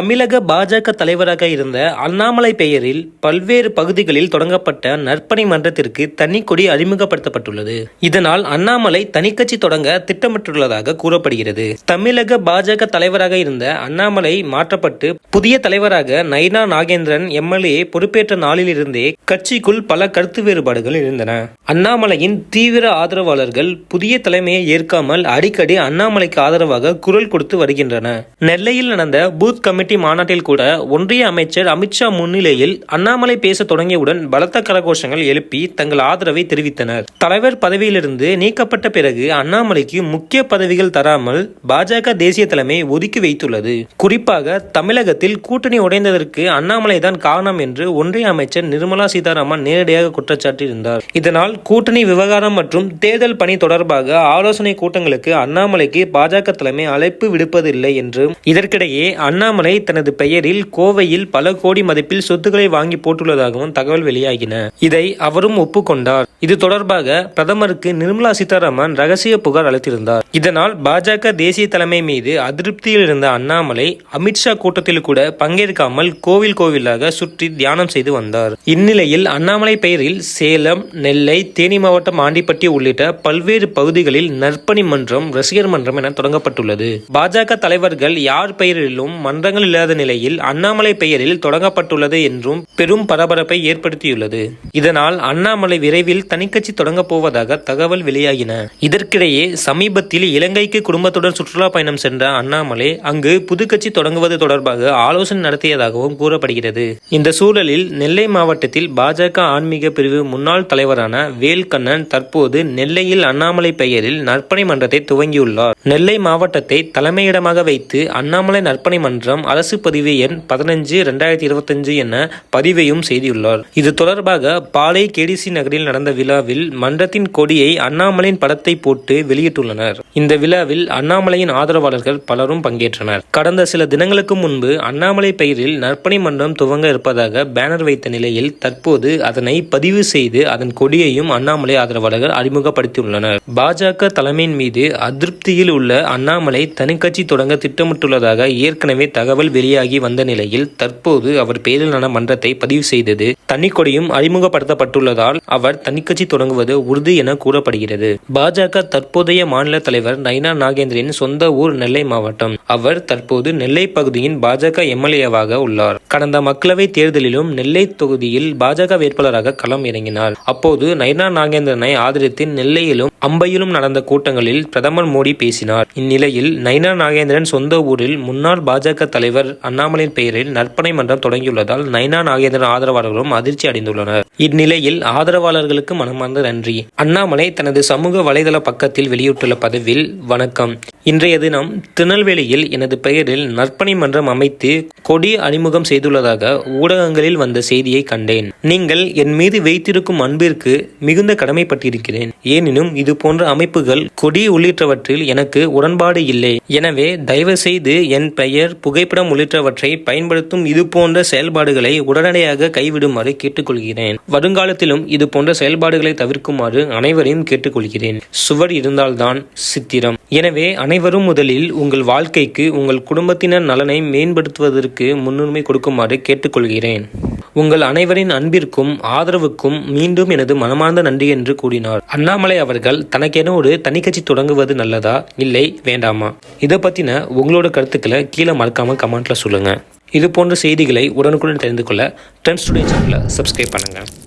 தமிழக பாஜக தலைவராக இருந்த அண்ணாமலை பெயரில் பல்வேறு பகுதிகளில் தொடங்கப்பட்ட நற்பணி மன்றத்திற்கு தனிக்கொடி அறிமுகப்படுத்தப்பட்டுள்ளது. இதனால் அண்ணாமலை தனிக்கட்சி தொடங்க திட்டமிட்டுள்ளதாக கூறப்படுகிறது. தமிழக பாஜக தலைவராக இருந்த அண்ணாமலை மாற்றப்பட்டு புதிய தலைவராக நைனா நாகேந்திரன் எம்எல்ஏ பொறுப்பேற்ற நாளிலிருந்தே கட்சிக்குள் பல கருத்து வேறுபாடுகள் இருந்தன. அண்ணாமலையின் தீவிர ஆதரவாளர்கள் புதிய தலைமையை ஏற்காமல் அடிக்கடி அண்ணாமலைக்கு ஆதரவாக குரல் கொடுத்து வருகின்றனர் நெல்லையில் நடந்த பூத் கமிட்டி மாநாட்டில் கூட ஒன்றிய அமைச்சர் அமித்ஷா முன்னிலையில் அண்ணாமலை பேச தொடங்கியவுடன் பலத்த கரகோஷங்கள் எழுப்பி தங்கள் ஆதரவை தெரிவித்தனர். தலைவர் பதவியிலிருந்து நீக்கப்பட்ட பிறகு அண்ணாமலைக்கு முக்கிய பதவிகள் தராமல் பாஜக தேசிய தலைமை ஒதுக்கி வைத்துள்ளது. குறிப்பாக தமிழகத்தில் கூட்டணி உடைந்ததற்கு அண்ணாமலை தான் காரணம் என்று ஒன்றிய அமைச்சர் நிர்மலா சீதாராமன் நேரடியாக குற்றச்சாட்டியிருந்தார். இதனால் கூட்டணி விவகாரம் மற்றும் தேர்தல் பணி தொடர்பாக ஆலோசனை கூட்டங்களுக்கு அண்ணாமலைக்கு பாஜக தலைமை அழைப்பு விடுப்பதில்லை என்றும் இதற்கிடையே அண்ணாமலை தனது பெயரில் கோவையில் பல கோடி மதிப்பில் சொத்துக்களை வாங்கி போட்டுள்ளதாகவும் தகவல் வெளியாகின. இதை அவரும் ஒப்புக்கொண்டார். இது தொடர்பாக பிரதமருக்கு நிர்மலா சீதாராமன் ரகசிய புகார் அளித்திருந்தார். இதனால் பாஜக தேசிய தலைமை மீது அதிருப்தியில் இருந்த அண்ணாமலை அமித்ஷா கூட்டத்தில் கூட பங்கேற்காமல் கோவில் கோவிலாக சுற்றி தியானம் செய்து வந்தார். இந்நிலையில் அண்ணாமலை பெயரில் சேலம் நெல்லை தேனி மாவட்டம் ஆண்டிப்பட்டி உள்ளிட்ட பல்வேறு பகுதிகளில் நற்பணி மன்றம் ரசிகர் மன்றம் என தொடங்கப்பட்டுள்ளது. பாஜக தலைவர்கள் யார் பெயரிலும் மன்றங்கள் இல்லாத நிலையில் அண்ணாமலை பெயரில் தொடங்கப்பட்டுள்ளது என்றும் பெரும் பரபரப்பை ஏற்படுத்தியுள்ளது. இதனால் அண்ணாமலை விரைவில் தனிக்கட்சி தொடங்கப் போவதாக தகவல் வெளியாகின. இதற்கிடையே சமீபத்தில் இலங்கைக்கு குடும்பத்துடன் சுற்றுலா பயணம் சென்ற அண்ணாமலை அங்கு புதுக்கட்சி தொடங்குவது தொடர்பாக ஆலோசனை நடத்தியதாகவும் கூறப்படுகிறது. இந்த சூழலில் நெல்லை மாவட்டத்தில் பாஜக ஆன்மீக பிரிவு முன்னாள் தலைவரான வேல்கண்ணன் தற்போது நெல்லையில் அண்ணாமலை பெயரில் நற்பணி மன்றத்தை துவங்கியுள்ளார். நெல்லை மாவட்டத்தை தலைமையிடமாக வைத்து அண்ணாமலை நற்பணி மன்றம் அரசு பதிவு எண் பதினஞ்சு ரெண்டாயிரத்தி இருபத்தஞ்சு என பதிவையும் செய்துள்ளார் இது தொடர்பாக பாலை கேடிசி நகரில் நடந்த விழாவில் மன்றத்தின் கொடியை அண்ணாமலையின் படத்தை போட்டு வெளியிட்டுள்ளனர். இந்த விழாவில் அண்ணாமலையின் ஆதரவாளர்கள் பலரும் பங்கேற்றனர். கடந்த சில தினங்களுக்கு முன்பு அண்ணாமலை பெயரில் நற்பணி மன்றம் துவங்க இருப்பதாக பேனர் வைத்த நிலையில் தற்போது அதனை பதிவு செய்து அதன் கொடியையும் அண்ணாமலை ஆதரவாளர்கள் அறிமுகப்படுத்தியுள்ளனர். பாஜக தலைமையின் மீது அதிருப்தியில் உள்ள அண்ணாமலை தனிக்கட்சி தொடங்க திட்டமிட்டுள்ளதாக ஏற்கனவே தகவல் வெளியாகி வந்த நிலையில் தற்போது அவர் பேரிலான மன்றத்தை பதிவு செய்தது தனிக்கொடியும் அறிமுகப்படுத்தப்பட்டுள்ளதால் அவர் தனிக்கட்சி தொடங்குவது உறுதி என கூறப்படுகிறது. பாஜக தற்போதைய மாநில தலைவர் நைனா நாகேந்திரன் சொந்த ஊர் நெல்லை மாவட்டம். அவர் தற்போது நெல்லை பகுதியின் பாஜக எம்எல்ஏவாக உள்ளார். கடந்த மக்களவை தேர்தலிலும் நெல்லை தொகுதியில் பாஜக வேட்பாளராக களம் இறங்கினார். அப்போது நைனா நாகேந்திரனை ஆதரித்து நெல்லையிலும் அம்பையிலும் நடந்த கூட்டங்களில் பிரதமர் மோடி பேசினார். இந்நிலையில் நைனா நாகேந்திரன் சொந்த ஊரில் முன்னாள் பாஜக தலைவர் அண்ணாமலையின் பெயரில் நற்பணை மன்றம் தொடங்கியுள்ளதால் நைனா நாகேந்திரன் ஆதரவாளர்களும் அதிர்ச்சி அடைந்துள்ளனர். இந்நிலையில் ஆதரவாளர்களுக்கு மனமார்ந்த நன்றி. அண்ணாமலை தனது சமூக வலைதள பக்கத்தில் வெளியிட்டுள்ள பதிவில் வணக்கம். இன்றைய தினம் திருநெல்வேலியில் எனது பெயரில் நற்பணி மன்றம் அமைத்து கொடி அறிமுகம் செய்துள்ளதாக ஊடகங்களில் வந்த செய்தியை கண்டேன். நீங்கள் என் மீது வைத்திருக்கும் அன்பிற்கு மிகுந்த கடமைப்பட்டிருக்கிறேன். எனினும் இது போன்ற அமைப்புகள் கொடி உள்ளிட்டவற்றில் எனக்கு உடன்பாடு இல்லை. எனவே தயவு செய்து என் பெயர் புகைப்படம் உள்ளிட்டவற்றை பயன்படுத்தும் இது போன்ற செயல்பாடுகளை உடனடியாக கைவிடுமாறு கேட்டுக்கொள்கிறேன். வருங்காலத்திலும் இது போன்ற செயல்பாடுகளை தவிர்க்குமாறு அனைவரையும் கேட்டுக்கொள்கிறேன். சுவர் இருந்தால்தான் சித்திரம். எனவே அனைவரும் முதலில் உங்கள் வாழ்க்கைக்கு உங்கள் குடும்பத்தினர் நலனை மேம்படுத்துவதற்கு முன்னுரிமை கொடுக்குமாறு கேட்டுக்கொள்கிறேன். உங்கள் அனைவரின் அன்பிற்கும் ஆதரவுக்கும் மீண்டும் எனது மனமார்ந்த நன்றி என்று கூறினார். அண்ணாமலை அவர்கள் தனக்கென ஒரு தனிக்கட்சி தொடங்குவது நல்லதா? இல்லை வேண்டாமா? இதை பற்றின உங்களோட கருத்துக்களை கீழே மறக்காம கமெண்ட்ல சொல்லுங்க. இது போன்ற செய்திகளை உடனுக்குடன் தெரிந்து கொள்ள ட்ரெண்ட்ஸ் டுடே சேனலை சப்ஸ்கிரைப் பண்ணுங்கள்